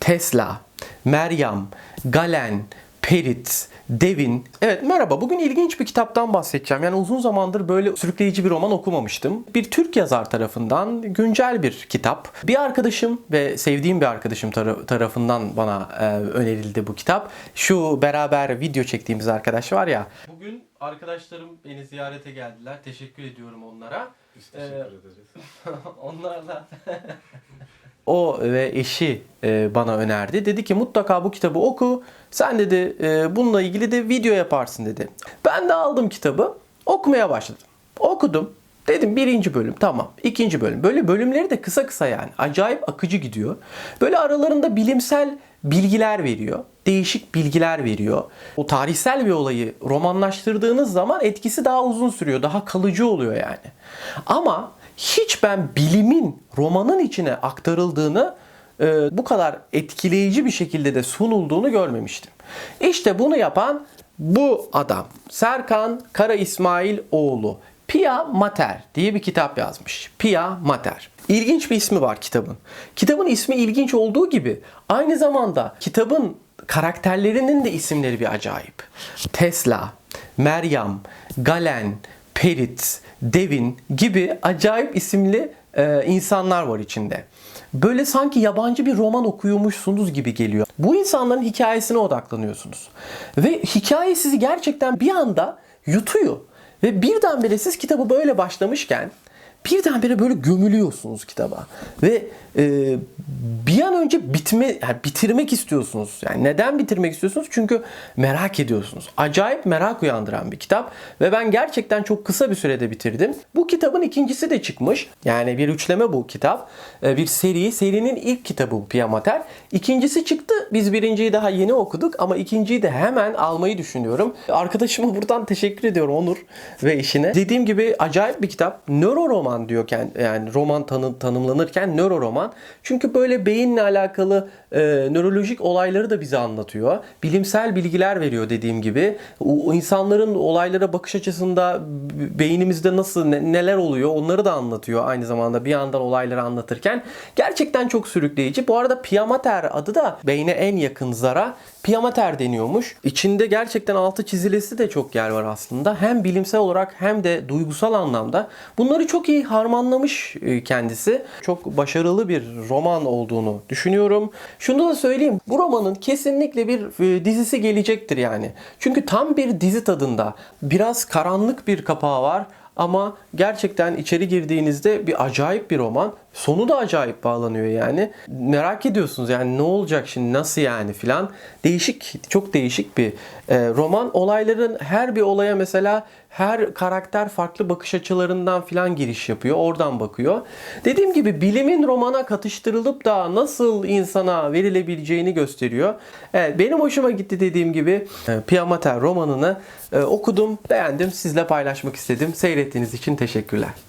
Tesla, Meryem, Galen, Perit, Devin. Evet merhaba bugün ilginç bir kitaptan bahsedeceğim. Yani uzun zamandır böyle sürükleyici bir roman okumamıştım. Bir Türk yazar tarafından güncel bir kitap. Bir arkadaşım ve sevdiğim bir arkadaşım tar- tarafından bana e, önerildi bu kitap. Şu beraber video çektiğimiz arkadaş var ya. Bugün arkadaşlarım beni ziyarete geldiler. Teşekkür ediyorum onlara. Biz teşekkür ederiz. Onlarla o ve eşi e, bana önerdi. Dedi ki mutlaka bu kitabı oku. Sen dedi e, bununla ilgili de video yaparsın dedi. Ben de aldım kitabı. Okumaya başladım. Okudum. Dedim birinci bölüm tamam. ikinci bölüm. Böyle bölümleri de kısa kısa yani. Acayip akıcı gidiyor. Böyle aralarında bilimsel bilgiler veriyor. Değişik bilgiler veriyor. O tarihsel bir olayı romanlaştırdığınız zaman etkisi daha uzun sürüyor. Daha kalıcı oluyor yani. Ama hiç ben bilimin romanın içine aktarıldığını e, bu kadar etkileyici bir şekilde de sunulduğunu görmemiştim. İşte bunu yapan bu adam Serkan Kara İsmail oğlu Pia Mater diye bir kitap yazmış. Pia Mater. İlginç bir ismi var kitabın. Kitabın ismi ilginç olduğu gibi aynı zamanda kitabın karakterlerinin de isimleri bir acayip. Tesla, Meryem, Galen, Perit, Devin gibi acayip isimli e, insanlar var içinde. Böyle sanki yabancı bir roman okuyormuşsunuz gibi geliyor. Bu insanların hikayesine odaklanıyorsunuz. Ve hikaye sizi gerçekten bir anda yutuyor. Ve birdenbire siz kitabı böyle başlamışken birdenbire böyle gömülüyorsunuz kitaba. Ve e, bir an önce bitme, yani bitirmek istiyorsunuz. Yani neden bitirmek istiyorsunuz? Çünkü merak ediyorsunuz. Acayip merak uyandıran bir kitap. Ve ben gerçekten çok kısa bir sürede bitirdim. Bu kitabın ikincisi de çıkmış. Yani bir üçleme bu kitap. E, bir seri. Serinin ilk kitabı bu Piyamater. İkincisi çıktı. Biz birinciyi daha yeni okuduk ama ikinciyi de hemen almayı düşünüyorum. Arkadaşıma buradan teşekkür ediyorum Onur ve işine. Dediğim gibi acayip bir kitap. Nöro roman diyorken yani roman tanı, tanımlanırken nöro roman. Çünkü böyle beyinle alakalı e, nörolojik olayları da bize anlatıyor. Bilimsel bilgiler veriyor dediğim gibi. O, insanların olaylara bakış açısında beynimizde nasıl ne- neler oluyor onları da anlatıyor aynı zamanda bir yandan olayları anlatırken. Gerçekten çok sürükleyici. Bu arada Piyamater adı da beyne en yakın zara Piyamater deniyormuş. İçinde gerçekten altı çizilesi de çok yer var aslında. Hem bilimsel olarak hem de duygusal anlamda. Bunları çok iyi harmanlamış e, kendisi. Çok başarılı bir roman olduğunu düşünüyorum. Şunu da söyleyeyim. Bu romanın kesinlikle bir e, dizisi gelecektir yani. Çünkü tam bir dizi tadında. Biraz karanlık bir kapağı var. Ama gerçekten içeri girdiğinizde bir acayip bir roman. Sonu da acayip bağlanıyor yani. Merak ediyorsunuz yani ne olacak şimdi nasıl yani filan. Değişik, çok değişik bir e, roman. Olayların her bir olaya mesela her karakter farklı bakış açılarından filan giriş yapıyor. Oradan bakıyor. Dediğim gibi bilimin romana katıştırılıp da nasıl insana verilebileceğini gösteriyor. Evet benim hoşuma gitti dediğim gibi e, Piyamater romanını e, okudum, beğendim, sizle paylaşmak istedim. Seyrettiğiniz için teşekkürler.